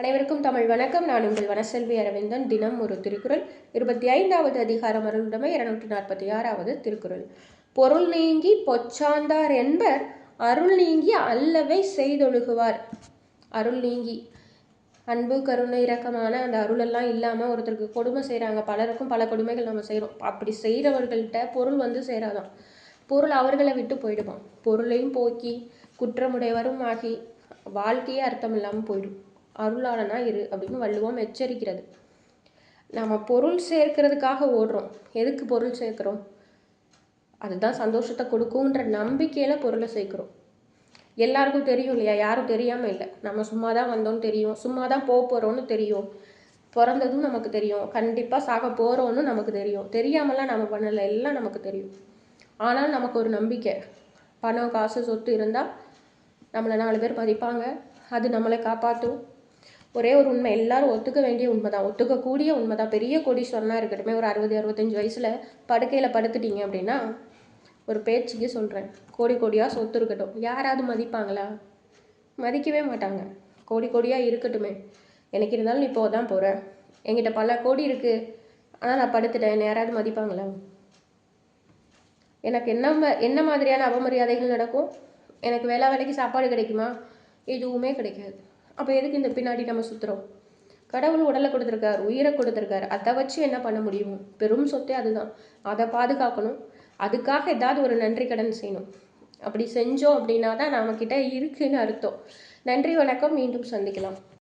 அனைவருக்கும் தமிழ் வணக்கம். நான் உங்கள் வனசெல்வி அரவிந்தன். தினம் ஒரு திருக்குறள். இருபத்தி ஐந்தாவது அதிகாரம் அருளுடைமை இருநூற்றி நாற்பத்தி ஆறாவது திருக்குறள். பொருள் நீங்கி பொச்சாந்தார் என்பர் அருள் நீங்கி அல்லவை செய்தொழுகுவார். அருள் நீங்கி. அன்பு கருணை இரக்கமான அந்த அருளெல்லாம் இல்லாமல் ஒருத்தருக்கு கொடுமை செய்கிறாங்க பலருக்கும் பல கொடுமைகள் நம்ம செய்கிறோம் அப்படி செய்கிறவர்கள்ட்ட பொருள் வந்து சேராதான் பொருள் அவர்களை விட்டு போயிடுவான் பொருளையும் போக்கி குற்றமுடையவரும் ஆகி வாழ்க்கையே அர்த்தம் இல்லாமல் போயிடும். அருளாளனா இரு அப்படின்னு வள்ளுவம் எச்சரிக்கிறது. நம்ம பொருள் சேர்க்கிறதுக்காக ஓடுறோம். எதுக்கு பொருள் சேர்க்குறோம்? அதுதான் சந்தோஷத்தை கொடுக்குன்ற நம்பிக்கையில் பொருளை சேர்க்குறோம். எல்லாருக்கும் தெரியும் இல்லையா? யாரும் தெரியாமல் இல்லை. நம்ம சும்மா தான் வந்தோம்னு தெரியும். சும்மா தான் போக போகிறோன்னு தெரியும். பிறந்ததும் நமக்கு தெரியும். கண்டிப்பாக சாக போகிறோன்னு நமக்கு தெரியும். தெரியாமலாம் நம்ம பண்ணலை. எல்லாம் நமக்கு தெரியும். ஆனால் நமக்கு ஒரு நம்பிக்கை. பணம் காசு சொத்து இருந்தால் நம்மளை நாலு பேர் மதிப்பாங்க. அது நம்மளை காப்பாற்றும் ஒரே ஒரு உண்மை. எல்லாரும் ஒத்துக்க வேண்டிய உண்மை தான் ஒத்துக்கக்கூடிய உண்மை தான் பெரிய கோடீஸ்வரனாக இருக்கட்டுமே ஒரு அறுபது அறுபத்தஞ்சு வயசில் படுக்கையில் படுத்துட்டீங்க அப்படின்னா ஒரு பேச்சுக்கு சொல்கிறேன் கோடி கோடியாக சொத்து இருக்கட்டும். யாராவது மதிப்பாங்களா? மதிக்கவே மாட்டாங்க. கோடி கோடியாக இருக்கட்டுமே. எனக்கு இருந்தாலும் நீ இப்போ தான் போகிறேன் என்கிட்ட பல கோடி இருக்குது ஆனால் நான் படுத்துட்டேன். யாராவது மதிப்பாங்களா? எனக்கு என்ன என்ன மாதிரியான அவமரியாதைகள் நடக்கும்? எனக்கு வேலை வேலைக்கு சாப்பாடு கிடைக்குமா? எதுவுமே கிடைக்காது. அப்போ எதுக்கு இந்த பின்னாடி நம்ம சுற்றுறோம் கடவுள் உடலை கொடுத்துருக்காரு உயிரை கொடுத்துருக்காரு. அதை வச்சு என்ன பண்ண முடியும்? பெரும் சொத்தே அதுதான். அதை பாதுகாக்கணும். அதுக்காக ஏதாவது ஒரு நன்றி கடன் செய்யணும். அப்படி செஞ்சோம் அப்படின்னா தான் நம்மக்கிட்ட இருக்குன்னு அர்த்தம். நன்றி வணக்கம். மீண்டும் சந்திக்கலாம்.